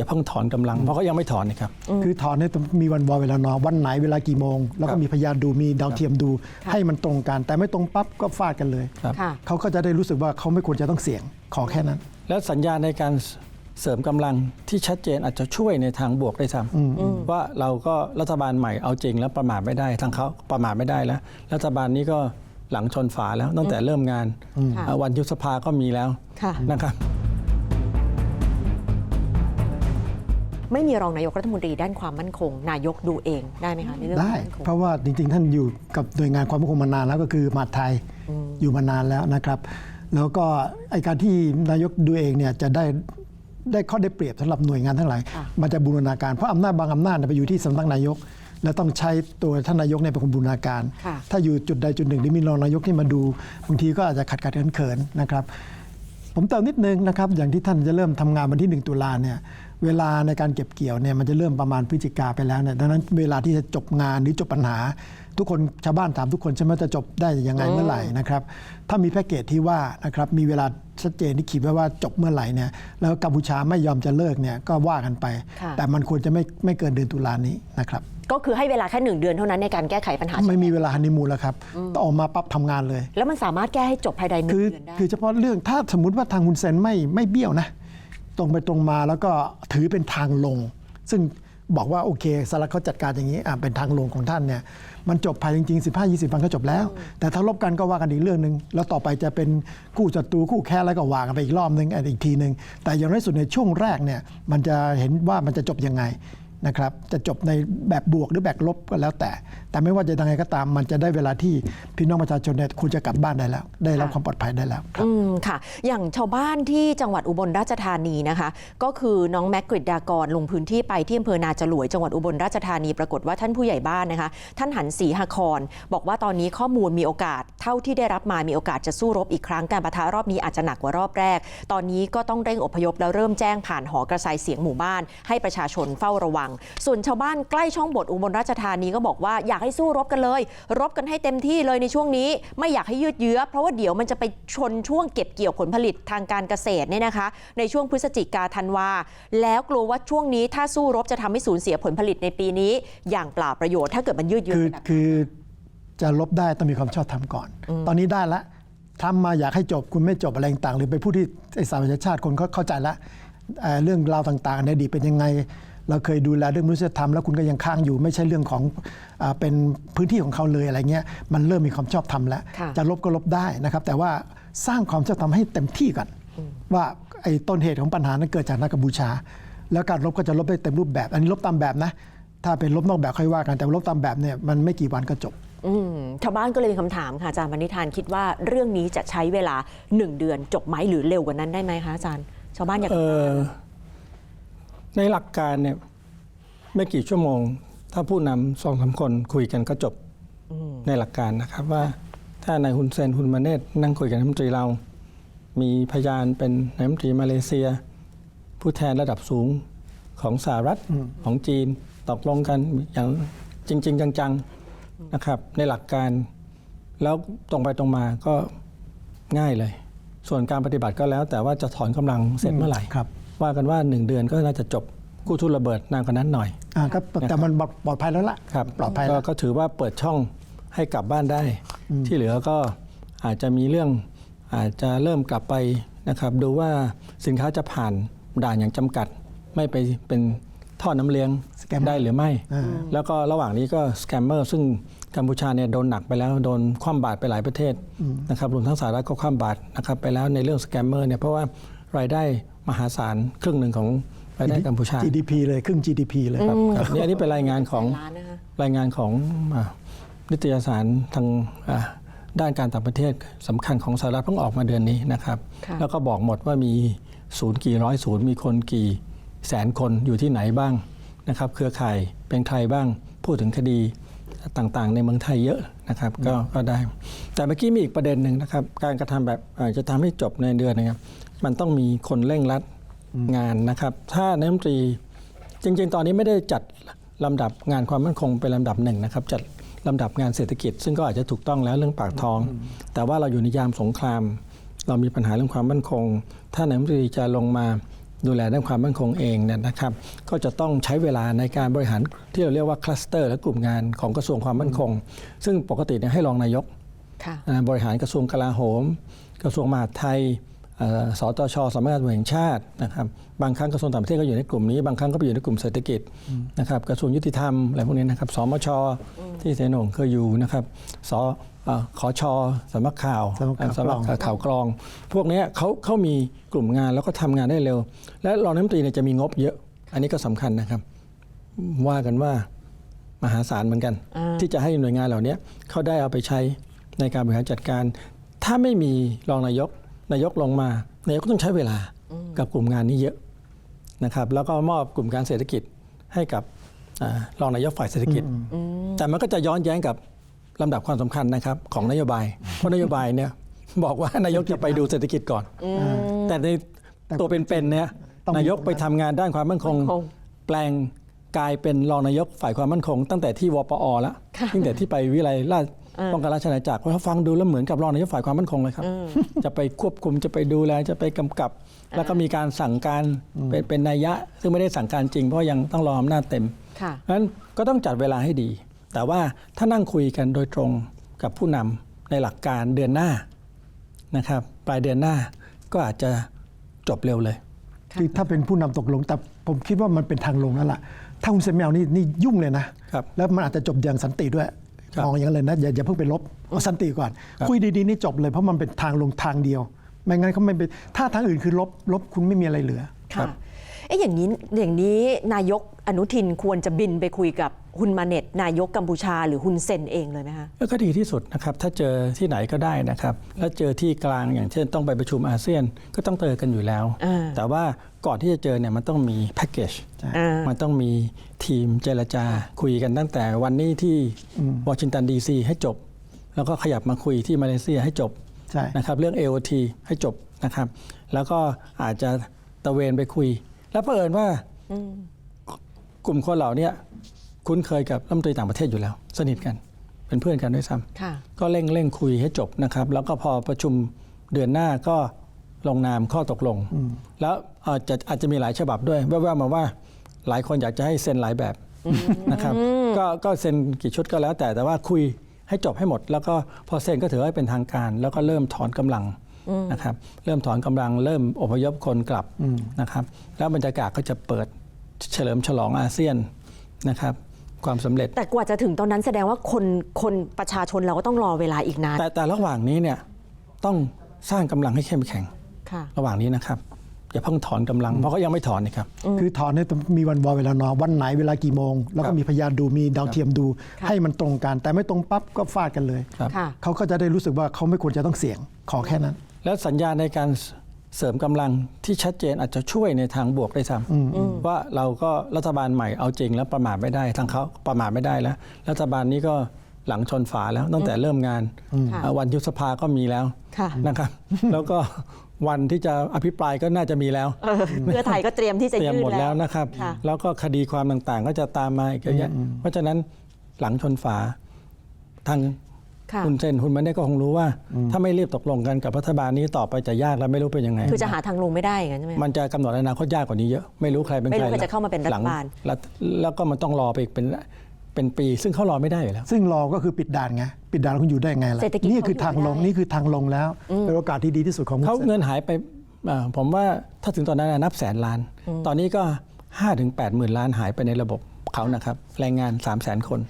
อย่าเพิ่งถอนกำลัง เพราะเขายังไม่ถอนนะครับ คือถอนเนี่ยต้องมีวันวอเวลานอนวันไหนเวลากี่โมง แล้วคก็รับมีพยานดูมีดาวเทียมดู ให้มันตรงกัน แต่ไม่ตรงปั๊บก็ฟาดกันเลยครับค่ะเขาก็จะได้รู้สึกว่าเขาไม่ควรจะต้องเสี่ยงขอแค่นั้น แล้วสัญญาณในการเสริมกำลังที่ชัดเจนอาจจะช่วยในทางบวกได้ซ้ำว่าเราก็รัฐบาลใหม่เอาจริงแล้วประมาทไม่ได้ทางเขาประมาทไม่ได้แล้ว รัฐบาลนี้ก็หลังชนฝาแล้วตั้งแต่เริ่มงานค่ะอ่าวันยุบสภาก็มีแล้วค่ะนะครับ ไม่มีรองนายกรัฐมนตรีด้านความมั่นคง นายกดูเองได้ไหมคะในเรื่องคได้วามมั่นคง เพราะว่าจริงๆ ท่านอยู่กับหน่วยงานความมั่นคงมานานแล้วก็คือมหาดไทยอยู่มานานแล้วนะครับ แล้วก็ไอการที่นายกดูเองเนี่ยจะได้ได้ข้อได้เปรียบสำหรับหน่วยงานทั้งหลายค่ะ มันจะบูรณาการเพราะอำนาจบางอำนาจเนี่ยไปอยู่ที่สำนักนายก และต้องใช้ตัวท่านนายกเนี่ยเป็นคนบูรณาการ ค่ะ ถ้าอยู่จุดใดจุดหนึ่งที่มีรองนายกที่มาดูบางทีก็อาจจะขัดขัดเขินๆนะครับ ผมเติมนิดนึงนะครับ อย่างที่ท่านจะเริ่มทำงานวันที่ 1 ตุลาเนี่ยเวลาในการเก็บเกี่ยวเนี่ยมันจะเริ่มประมาณพฤศจิกาไปแล้วเนี่ยดังนั้นเวลาที่จะจบงานหรือจบปัญหา ทุกคนชาวบ้านถามทุกคนใช่ไหมจะจบได้ยังไงเมื่อไหร่นะครับถ้ามีแพ็กเกจที่ว่านะครับมีเวลาชัดเจนที่ขีดไว้ว่าจบเมื่อไหร่เนี่ยแล้วกัมพูชาไม่ยอมจะเลิกเนี่ยก็ว่ากันไปค่ะแต่มันควรจะไม่ไม่เกินเดือนตุลานี้นะครับ ก็คือให้เวลาแค่หนึ่งเดือนเท่านั้นในการแก้ไขปัญหา ไม่มีเวลาฮันนีมูนแล้วครับต้องออกมาปั๊บทำงานเลย แล้วมันสามารถแก้ให้จบภายในหนึ่งคือเดือนได้ คือเฉพาะเรื่องถ้าสมมุติว่าทางคุณเซนไม่ไม่เบี้ยวนะ ตรงไปตรงมาแล้วก็ถือเป็นทางลง ซึ่งบอกว่าโอเคสารบเขาจัดการอย่างนี้อะเป็นทางลงของท่านเนี่ยมันจบภายจริง ๆ 15 20วันก็จบแล้ว แต่ถ้าลบกันก็ว่ากันอีกเรื่องหนึ่งแล้วต่อไปจะเป็นคู่ศัตรูคู่แค้นแล้วก็ว่ากันไปอีกรอบหนึ่งอะอีกทีหนึ่งแต่อย่างน้อยสุดในช่วงแรกเนี่ยมันจะเห็นว่ามันจะจบยังไง นะครับจะจบในแบบบวกหรือแบบลบก็แล้วแต่ แต่ไม่ว่าจะยังไงก็ตาม มันจะได้เวลาที่พี่น้องประชาชนเนี่ยคุณจะกลับบ้านได้แล้ว ได้รับความปลอดภัยได้แล้วครับอืมค่ะ อย่างชาวบ้านที่จังหวัดอุบลราชธานีนะคะ ก็คือน้องแม็กกริดดากรลงพื้นที่ไปที่อำเภอนาจรวยจังหวัดอุบลราชธานีปรากฏว่าท่านผู้ใหญ่บ้านนะคะ ท่านหันศรีหคร บอกว่าตอนนี้ข้อมูลมีโอกาส เท่าที่ได้รับมามีโอกาสจะสู้รบอีกครั้งการประทะรอบนี้อาจจะหนักกว่ารอบแรก ตอนนี้ก็ต้องเร่งอพยพแล้วเริ่มแจ้งผ่านหอกระสายเสียงหมู่บ้าน ให้ประชาชนเฝ้าระวังส่วนชาวบ้านใกล้ช่องบทอุบลราชธานีก็บอกว่าอยากให้สู้รบกันเลย รบกันให้เต็มที่เลยในช่วงนี้ ไม่อยากให้ยืดเยื้อ เพราะว่าเดี๋ยวมันจะไปชนช่วงเก็บเกี่ยวผลผลิตทางการเกษตรเนี่ยนะคะ ในช่วงพฤศจิกาธันวาแล้วกลัวว่าช่วงนี้ถ้าสู้รบจะทำให้สูญเสียผลผลิตในปีนี้ อย่างเปล่าประโยชน์ถ้าเกิดมันยืดเยื้อคือไปแบบคือจะลบได้ต้องมีความชอบธรรมก่อน ตอนนี้ได้ละทำมาอยากให้จบคุณไม่จบอะไรต่างๆหรือไปพูดที่ไอ้สาธารณชาติคนเขาเข้าใจละเอ่อเรื่องราวต่างๆในอดีตเป็นยังไง เราเคยดูแลเรื่องมนุษยธรรมแล้วคุณก็ยังค้างอยู่ไม่ใช่เรื่องของอาเป็นพื้นที่ของเขาเลยอะไรเงี้ยมันเริ่มมีความชอบธรรมแล้วค่ะจะลบก็ลบได้นะครับ แต่ว่าสร้างความชอบธรรมให้เต็มที่ก่อนว่าไอ้ต้นเหตุของปัญหานั้นเกิดจากนักกัมพูชา แล้วการลบก็จะลบได้เต็มรูปแบบ อันนี้ลบตามแบบนะถ้าเป็นลบนอกแบบค่อยว่ากันแต่ลบตามแบบเนี่ยมันไม่กี่วันก็จบอืมชาวบ้านก็เลยมีคำถามค่ะอาจารย์มณิธานคิดว่าเรื่องนี้จะใช้เวลาหนึ่งเดือนจบไหมหรือเร็วกว่านั้นได้ไหมคะอาจารย์ ชาวบ้านอยากเอ่อ ในหลักการเนี่ยไม่กี่ชั่วโมง ถ้าผู้นำสองสามคนคุยกันก็จบในหลักการนะครับว่าถ้านายฮุนเซนฮุนมาเนตนั่งคุยกับรัฐมนตรีเรา มีพยานเป็นนายรัฐมนตรีมาเลเซีย ผู้แทนระดับสูงของสหรัฐของจีนตกลงกันอย่างจริง ๆ จังๆนะครับ ในหลักการแล้วตรงไปตรงมาก็ง่ายเลย ส่วนการปฏิบัติก็แล้ว แต่ว่าจะถอนกำลังเสร็จเมื่อไหร่ครับ ว่ากันว่า 1 เดือนก็น่าจะจบกู้ทุนระเบิดนานกว่านั้นหน่อยอ่าก็แต่มันปลอดภัยแล้วล่ะครับปลอดภัยก็แล้วก็ถือว่าเปิดช่องให้กลับบ้านได้ ที่เหลือก็อาจจะมีเรื่องอาจจะเริ่มกลับไปนะครับดูว่าสินค้าจะผ่านด่านอย่างจำกัด ไม่ไปเป็นท่อน้ำเลี้ยงสแกมได้หรือไม่อ่าแล้วก็ระหว่างนี้ก็สแกมเมอร์ซึ่งกัมพูชาเนี่ยโดนหนักไปแล้วโดนคว่ำบาตรไปหลายประเทศนะครับรวมทั้งสหรัฐก็คว่ำบาตรนะครับไปแล้วในเรื่องสแกมเมอร์เนี่ยเพราะว่ารายได้ มหาศาลครึ่งหนึ่งของรายได้กัมพูชา GDP เลยครึ่ง GDP เลยครับครับนี่อันนี้เป็นรายงานของล้านนะคะ รายงานของอ่านิตยสารทางอ่าด้านการต่างประเทศสำคัญของสหรัฐเพิ่งออกมาเดือนนี้นะครับ ค่ะ แล้วก็บอกหมดว่ามีศูนย์กี่ร้อยศูนย์มีคนกี่แสนคนอยู่ที่ไหนบ้างนะครับ เครือข่ายเป็นใครบ้างพูดถึงคดีต่างๆ ในเมืองไทยเยอะนะครับก็ก็ได้ แต่เมื่อกี้มีอีกประเด็นหนึ่งนะครับ การกระทำแบบอ่าจะทำให้จบในเดือนนะครับ มันต้องมีคนเร่งรัดงานนะครับ ถ้านายกรัฐมนตรีจริง ๆ ตอนนี้ไม่ได้จัดลำดับงานความมั่นคงเป็นลำดับหนึ่งนะครับ จัดลำดับงานเศรษฐกิจ ซึ่งก็อาจจะถูกต้องแล้วเรื่องปากท้อง แต่ว่าเราอยู่ในยามสงคราม เรามีปัญหาเรื่องความมั่นคง ถ้านายกรัฐมนตรีจะลงมาดูแลด้านความมั่นคงเองเนี่ยนะครับ ก็จะต้องใช้เวลาในการบริหารที่เราเรียกว่าคลัสเตอร์และกลุ่มงานของกระทรวงความมั่นคง ซึ่งปกติเนี่ยให้รองนายกค่ะอ่าบริหารกระทรวงกลาโหม กระทรวงมหาดไทยเอ่อ สตชสำนักงานตำรวจแห่งชาตินะครับบางครั้งกระทรวงต่างประเทศก็อยู่ในกลุ่มนี้ บางครั้งก็ไปอยู่ในกลุ่มเศรษฐกิจนะครับกระทรวงยุติธรรมอะไรพวกนี้นะครับสมชที่เสนงเคยอยู่นะครับสเอ่อขอชสำนักข่าวสำนักข่าวสำนักกรองข่าวกรอง พวกเนี้ยเขาเขามีกลุ่มงานแล้วก็ทำงานได้เร็ว และรองนายกรัฐมนตรีเนี่ยจะมีงบเยอะ อันนี้ก็สำคัญนะครับ ว่ากันว่ามหาศาลเหมือนกันอ่าที่จะให้หน่วยงานเหล่านี้เขาได้เอาไปใช้ในการบริหารจัดการ ถ้าไม่มีรองนายก นายกลงมานายกก็ต้องใช้เวลากับกลุ่มงานนี้เยอะนะครับ แล้วก็มอบกลุ่มการเศรษฐกิจให้กับอารองนายกฝ่ายเศรษฐกิจ แต่มันก็จะย้อนแย้งกับลำดับความสำคัญนะครับของนโยบาย เพราะนโยบายเนี่ยบอกว่านายกจะไปดูเศรษฐกิจก่อน แต่ในตัวเป็นๆเนี่ยต้องมีนายกไปทำงานด้านความมั่นคงมั่นคง แปลงกลายเป็นรองนายกฝ่ายความมั่นคง ตั้งแต่ที่วปอแล้วค่ะตั้งแต่ที่ไปวิไลราช ป้องกันราชอาณาจักรเพราะฟังดูแล้วเหมือนกับรองนายกฝ่ายความมั่นคงเลยครับ จะไปควบคุมจะไปดูแลจะไปกำกับ แล้วก็มีการสั่งการเป็นเป็นนัยยะ ซึ่งไม่ได้สั่งการจริงเพราะยังต้องรออำนาจเต็มค่ะเพราะฉะนั้นก็ต้องจัดเวลาให้ดี แต่ว่าถ้านั่งคุยกันโดยตรงกับผู้นำในหลักการเดือนหน้านะครับปลายเดือนหน้าก็อาจจะจบเร็วเลยคือถ้าเป็นผู้นำตกลง แต่ผมคิดว่ามันเป็นทางลงแล้วล่ะ ถ้าคุณเซนไม่เอานี่นี่ยุ่งเลยนะครับแล้วมันอาจจะจบอย่างสันติด้วยครับ มองอย่างนั้นเลยนะอย่าอย่าเพิ่งไปลบเอาสันติก่อนครับคุยดีๆนี่จบเลยเพราะมันเป็นทางลงทางเดียว ไม่งั้นเขาไม่เป็นถ้าทางอื่นคือลบลบคุณไม่มีอะไรเหลือครัค่ะบเอ๊ะอย่างนี้อย่างนี้นายก อนุทินควรจะบินไปคุยกับฮุนมาเน็ต นายกกัมพูชาหรือฮุนเซนเองเลยไหมคะก็ดีที่สุดนะครับ ถ้าเจอที่ไหนก็ได้นะครับ แล้วเจอที่กลางอย่างเช่นต้องไปประชุมอาเซียนก็ต้องเจอกันอยู่แล้วอ่าแต่ว่าก่อนที่จะเจอเนี่ยมันต้องมีแพ็กเกจอ่ามันต้องมีทีมเจรจาคุยกันตั้งแต่วันนี้ที่วอชิงตันดีซีให้จบ แล้วก็ขยับมาคุยที่มาเลเซียให้จบใช่นะครับเรื่อง AOT ให้จบนะครับ แล้วก็อาจจะตะเวนไปคุย แล้วเผอิญว่า กลุ่มคนเหล่าเนี้ยคุ้นเคยกับรัฐมนตรีต่างประเทศอยู่แล้ว สนิทกันเป็นเพื่อนกันด้วยซ้ำค่ะก็เร่งเร่งคุยให้จบนะครับ แล้วก็พอประชุมเดือนหน้าก็ลงนามข้อตกลง แล้วอาจจะอาจจะมีหลายฉบับด้วยแว่วๆมาว่าหลายคนอยากจะให้เซ็นหลายแบบนะครับก็ก็เซ็นกี่ชุดก็แล้วแต่แต่ว่าคุยให้จบให้หมด แล้วก็พอเซ็นก็ถือว่าเป็นทางการ แล้วก็เริ่มถอนกำลังนะครับ เริ่มถอนกำลังเริ่มอพยพคนกลับนะครับ แล้วบรรยากาศก็จะเปิด เฉลิมฉลองอาเซียนนะครับความสำเร็จ แต่กว่าจะถึงตอนนั้นแสดงว่าคนคนประชาชนเราก็ต้องรอเวลาอีกนานแต่แต่ระหว่างนี้เนี่ยต้องสร้างกำลังให้เข้มแข็งค่ะระหว่างนี้นะครับอย่าเพิ่งถอนกำลังเพราะเขายังไม่ถอนนี่ครับ คือถอนเนี่ยต้องมีวันวอเวลานอนวันไหนเวลากี่โมง แล้วคก็รับมีพยานดูมีดาวเทียมดูครับให้มันตรงกัน แต่ไม่ตรงปั๊บก็ฟาดกันเลยครับค่ะเขาก็จะได้รู้สึกว่าเขาไม่ควรจะต้องเสี่ยงขอแค่นั้น แล้วสัญญาณในการ เสริมกำลังที่ชัดเจนอาจจะช่วยในทางบวกได้ซ้ำว่าเราก็รัฐบาลใหม่เอาจริงแล้วประมาทไม่ได้ทางเขาประมาทไม่ได้แล้ว รัฐบาลนี้ก็หลังชนฝาแล้วตั้งแต่เริ่มงานค่ะอ่าวันยุบสภาก็มีแล้วค่ะนะครับแล้วก็วันที่จะอภิปรายก็น่าจะมีแล้วเออเพื่อไทยก็เตรียมที่จะเตรียมยื่นหมดแล้วนะครับค่ะแล้วก็คดีความต่างๆ ก็จะตามมาอีกเยอะแยะเพราะฉะนั้นหลังชนฝาทาง ค่ะคุณเซนคุณมันได้ก็คงรู้ว่า ถ้าไม่รีบตกลงกันกับรัฐบาลนี้ต่อไปจะยากและไม่รู้เป็นยังไง คือจะหาทางลงไม่ได้อย่างนั้นใช่ไหมมันจะกำหนดอนาคตยากกว่านี้เยอะไม่รู้ใครเป็นไม่ใครรู้ใครจะเข้ามาเป็นรัฐหลังบาลแล้วแล้วก็มันต้องรอไปอีกเป็นเป็นปี ซึ่งเขารอไม่ได้อยู่แล้ว ซึ่งรอก็คือปิดด่านไงปิดด่านแล้วคุณอยู่ได้ไงล่ะเศรษฐกิจนี่คือเขาอยู่ทางลงได้นี่คือทางลงแล้วเป็นโอกาสที่ดีที่สุดของคุณเขาเซนเงินหายไปอ่าผมว่าถ้าถึงตอนนั้นนะนับแสนล้าน ตอนนี้ก็5ถึง8หมื่นล้านหายไปในระบบเขานะครับแรงงาน 3 0 0 0 0 0 คน